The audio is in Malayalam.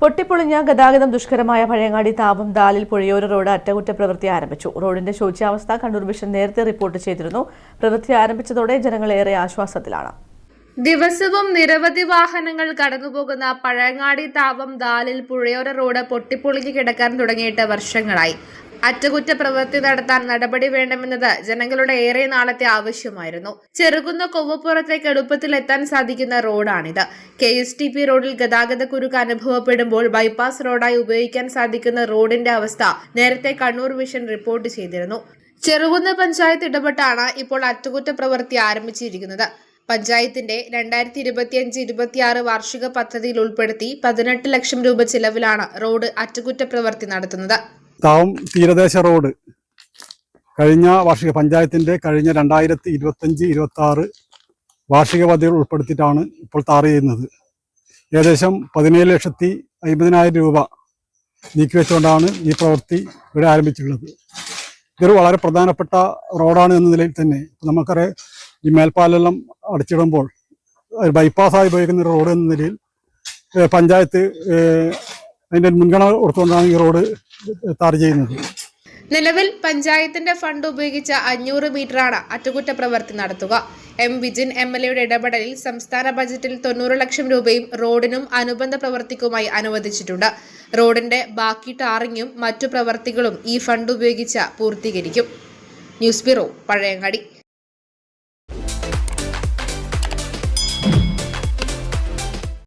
പൊട്ടിപ്പൊളിഞ്ഞ ഗതാഗതം ദുഷ്കരമായ പഴയങ്ങാടി താപം ദാലിൽ പുഴയോര റോഡ് അറ്റകുറ്റപ്രവൃത്തി ആരംഭിച്ചു. റോഡിന്റെ ശോച്യാവസ്ഥ കണ്ണൂർ വിഷൻ നേരത്തെ റിപ്പോർട്ട് ചെയ്തിരുന്നു. പ്രവൃത്തി ആരംഭിച്ചതോടെ ജനങ്ങൾ ഏറെ ആശ്വാസത്തിലാണ്. ദിവസവും നിരവധി വാഹനങ്ങൾ കടന്നുപോകുന്ന പഴയങ്ങാടി താപം ദാലിൽ പുഴയോര റോഡ് പൊട്ടിപ്പൊളിഞ്ഞു കിടക്കാൻ തുടങ്ങിയിട്ട് വർഷങ്ങളായി. അറ്റകുറ്റപ്രവൃത്തി നടത്താൻ നടപടി വേണമെന്നത് ജനങ്ങളുടെ ഏറെ നാളത്തെ ആവശ്യമായിരുന്നു. ചെറുകുന്ന കൊവ്വപ്പുറത്തേക്ക് എളുപ്പത്തിൽ എത്താൻ സാധിക്കുന്ന റോഡാണിത്. കെ എസ് ടി പി റോഡിൽ ഗതാഗത കുരുക്ക് അനുഭവപ്പെടുമ്പോൾ ബൈപ്പാസ് റോഡായി ഉപയോഗിക്കാൻ സാധിക്കുന്ന റോഡിന്റെ അവസ്ഥ നേരത്തെ കണ്ണൂർ വിഷൻ റിപ്പോർട്ട് ചെയ്തിരുന്നു. ചെറുകുന്ന പഞ്ചായത്ത് ഇടപെട്ടാണ് ഇപ്പോൾ അറ്റകുറ്റപ്രവൃത്തി ആരംഭിച്ചിരിക്കുന്നത്. പഞ്ചായത്തിന്റെ രണ്ടായിരത്തി ഇരുപത്തിയഞ്ച് ഇരുപത്തിയാറ് വാർഷിക പദ്ധതിയിൽ ഉൾപ്പെടുത്തി പതിനെട്ട് ലക്ഷം രൂപ ചിലവിലാണ് റോഡ് അറ്റകുറ്റപ്രവൃത്തി നടത്തുന്നത്. താവം തീരദേശ റോഡ്. കഴിഞ്ഞ വാർഷിക പഞ്ചായത്തിന്റെ കഴിഞ്ഞ രണ്ടായിരത്തി ഇരുപത്തഞ്ച് ഇരുപത്തി ആറ് വാർഷിക പദ്ധതികൾ ഉൾപ്പെടുത്തിയിട്ടാണ് ഇപ്പോൾ താർ ചെയ്യുന്നത്. ഏകദേശം പതിനേഴ് ലക്ഷത്തി അമ്പതിനായിരം രൂപ നീക്കി വെച്ചുകൊണ്ടാണ് ഈ പ്രവൃത്തി ഇവിടെ ആരംഭിച്ചിട്ടുള്ളത്. ഇതൊരു വളരെ പ്രധാനപ്പെട്ട റോഡാണ് എന്ന നിലയിൽ തന്നെ നമുക്കറിയാം ഈ മേൽപ്പാലെല്ലാം അടച്ചിടുമ്പോൾ ബൈപ്പാസായി ഉപയോഗിക്കുന്ന റോഡ് എന്ന നിലയിൽ പഞ്ചായത്ത് അതിന്റെ മുൻഗണന കൊടുത്തുകൊണ്ടാണ് ഈ റോഡ് താർ ചെയ്യുന്നത്. നിലവിൽ പഞ്ചായത്തിന്റെ ഫണ്ട് ഉപയോഗിച്ച അഞ്ഞൂറ് മീറ്ററാണ് അറ്റകുറ്റപ്രവൃത്തി നടത്തുക. എം വിജിൻ എം എൽ എയുടെ ഇടപെടലിൽ സംസ്ഥാന ബജറ്റിൽ തൊണ്ണൂറ് ലക്ഷം രൂപയും റോഡിനും അനുബന്ധ പ്രവൃത്തിക്കുമായി അനുവദിച്ചിട്ടുണ്ട്. റോഡിന്റെ ബാക്കി ടാറിങ്ങും മറ്റു പ്രവൃത്തികളും ഈ ഫണ്ട് ഉപയോഗിച്ച് പൂർത്തീകരിക്കും. News bureau Pazhayangadi.